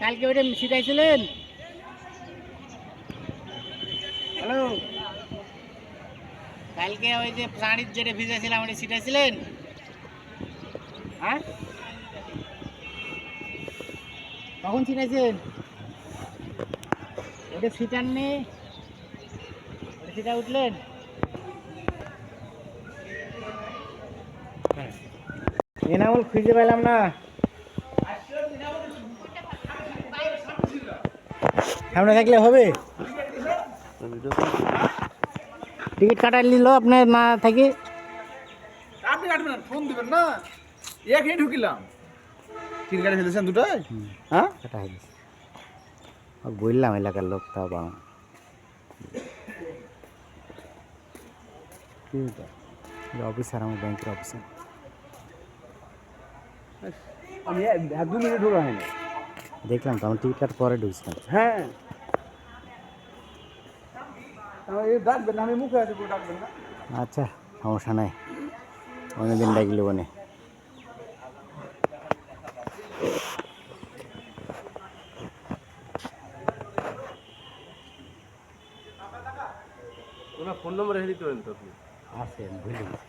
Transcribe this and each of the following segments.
কালকে ওইটা শিখাইছিলেন? হ্যালো? কালকে ওই যে প্রাণীর যেটা ভিজেছিলাম ওটা শিখাইছিলেন? হ্যাঁ? কখন ছিটাইছেন ওটা ছিটাননি ওটা ছিটা উঠলেন? এনামুল খুঁজে পেলাম না। সামনে থাকলে হবে? টিকিট কাটার নিল আপনার না থাকি? আপনি কাটবেন ফোন দিবেন না। এখানে ঢুকিলাম। তিন গাড়ি ফেলেছেন দুটোই হ্যাঁ? কাটা হয়ে গেছে। বললাম এলাকার লোক তাও পাওয়া অফিসার আমার ব্যাংকের অফিসার আমি এক দু মিনিট ঢোকা হয়নি। দেখলাম তো আমার টিকিট পরে ঢুকছিলাম। হ্যাঁ। ডাকবেন আমি মুখে আছি পুরো ডাকবেন না। আচ্ছা সমস্যা নাই। অন্যদিন ডাকলে বনে ওনার ফোন নম্বর রেখে দিতে পারেন তো আপনি? আছে ভুলে গেছি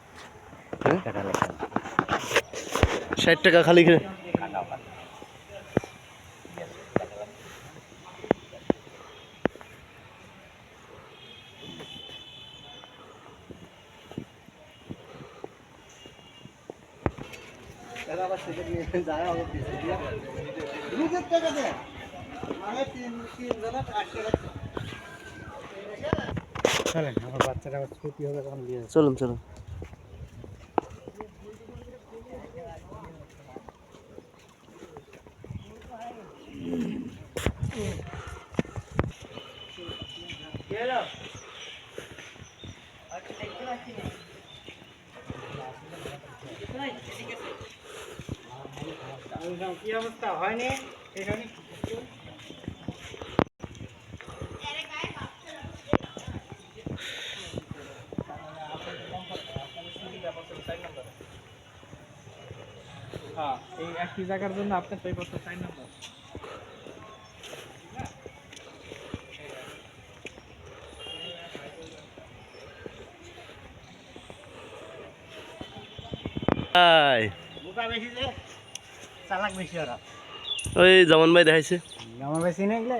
হ্যাঁ? লেখা। ষাট টাকা খালি করে। চলেন চলুন। চলুন কি অবস্থা? হয়নি? এখানে হ্যাঁ এই একই জায়গার জন্য আপনার এই বছর চার নম্বর। যে। চালাক বেশি ওরা। ওই জামান ভাই দেখাইছে। জামা বেশি নেই এগুলো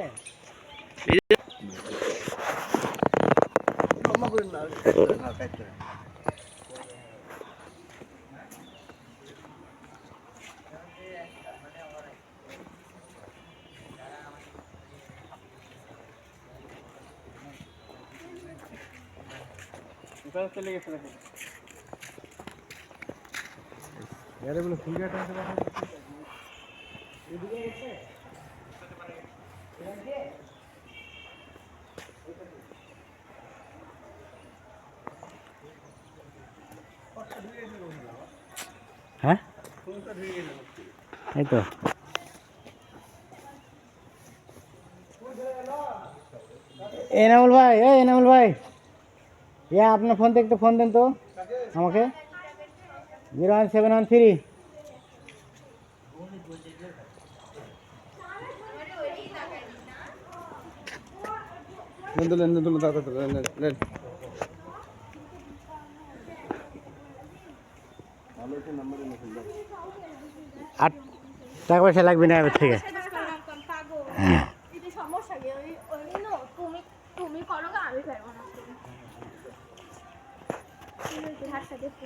কোথায় চলে গেছে বলে ফুল আছে হ্যাঁ? এই তো। এনামুল ভাই এই এনামুল ভাই। ইয়া আপনার ফোন থেকে একটু ফোন দেন তো আমাকে। Zero one seven one three. Lane লেন আট টাকা পয়সা লাগবে না এবার থেকে। সমস্যা কি ওই ওই নো তুমি তুমি করো গা, আমি করব না তুমি একটু হাতটা দেখো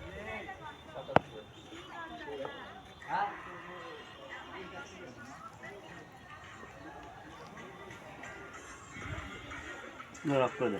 করে দে